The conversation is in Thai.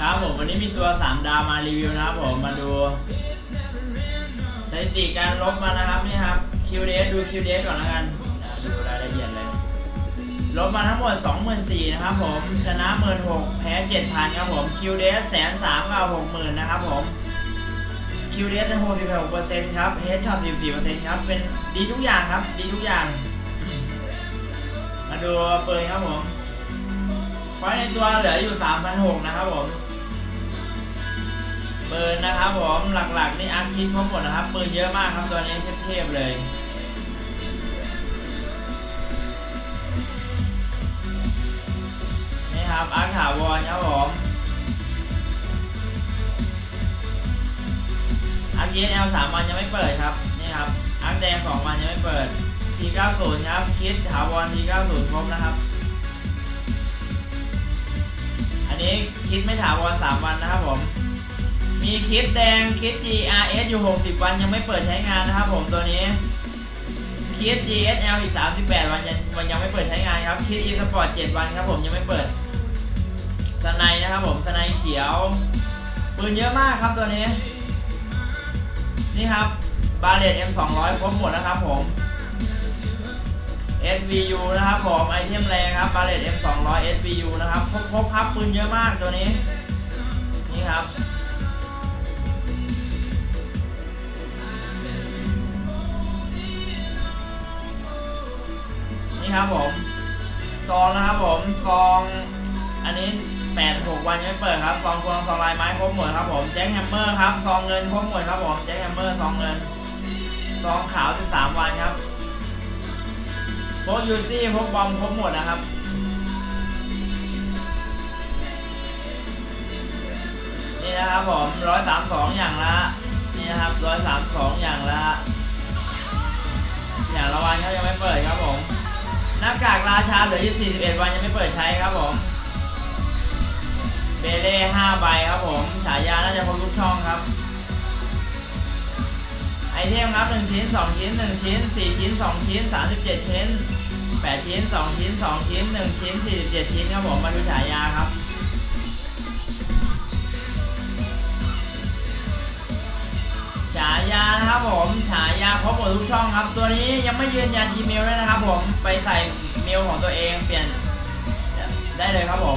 ครับผมวันนี้มีตัว 3 ดาวมารีวิวนะครับผมมาดูสถิติการลบมานะครับนี่ครับ QDS ดู QDS ก่อนแล้วกัน ดูรายละเอียดเลย ลบมาทั้งหมด 24,000นะครับผมชนะ16,000แพ้7,000ครับผม QDS แสนสามกับ60,000นะครับผม QDS ได้66%ครับ Headshot 14%ครับเป็นดีทุกอย่างครับ ดีทุกอย่าง มาดูเปืนครับผมเพราะในตัวเหลืออยู่3,600นะครับผม ปืนนะครับผมหลักๆนี่อาคิดครบหมดนะครับปืนเยอะมากครับตัวนี้เทพๆเลยนี่ครับอาร์คถาวรครับผมอาร์คีเอลสามวันยังไม่เปิดครับนี่ครับอาร์คแดงสองวันยังไม่เปิด T90 ครับคิดถาวร T90 ครบนะครับอันนี้คิดไม่ถาวรสามวันนะครับผม มีคิดแดงคิด GRS อยู่ 60 วันยังไม่เปิดใช้งานนะครับผมตัวนี้คิด GSL อีก 38 วันยังวันยังไม่เปิดใช้งานครับคิด eSport 7 วันครับผมยังไม่เปิดสไนนะครับผมสไนเขียวปืนเยอะมากครับตัวนี้ นี่ครับบาเลต M200 ครบหมดนะครับผม SVU นะครับผมไอเทมแรงครับบาเลต M200 SVU นะครับครบครบครับปืนเยอะมากตัวนี้ นี่ครับ นี่ครับผมซองนะครับผมซองอันนี้แปดหกวันยังไม่เปิดครับซองควงซองลายไม้ครบหมดครับผมแจ็คแฮมเมอร์ครับซองเงินครบหมดครับผมแจ็คแฮมเมอร์ซองเงินซองขาว13วันครับพวกยูซี่พวกบอมครบหมดนะครับนี่นะครับผมร้อยสามสองอย่างละนี่นะครับร้อยสามสองอย่างละอย่างละวันเขายังไม่เปิดครับผม หน้ากากราชาเหลืออยู่ 41 วันยังไม่เปิดใช้ครับผม เบเล่5ใบครับผม ฉายาน่าจะพบทุกช่องครับ ไอเทมครับ 1 ชิ้น 2 ชิ้น 1 ชิ้น 4 ชิ้น 2 ชิ้น 37 ชิ้น 8 ชิ้น 2 ชิ้น 2 ชิ้น 1 ชิ้น 47 ชิ้นครับผม มาดูฉายาครับ ครับผมฉายาครบหมดทุกช่องครับ ตัวนี้ยังไม่ยืนยันอีเมลด้วยนะครับผมไปใส่เมลของตัวเองเปลี่ยนได้เลยครับผม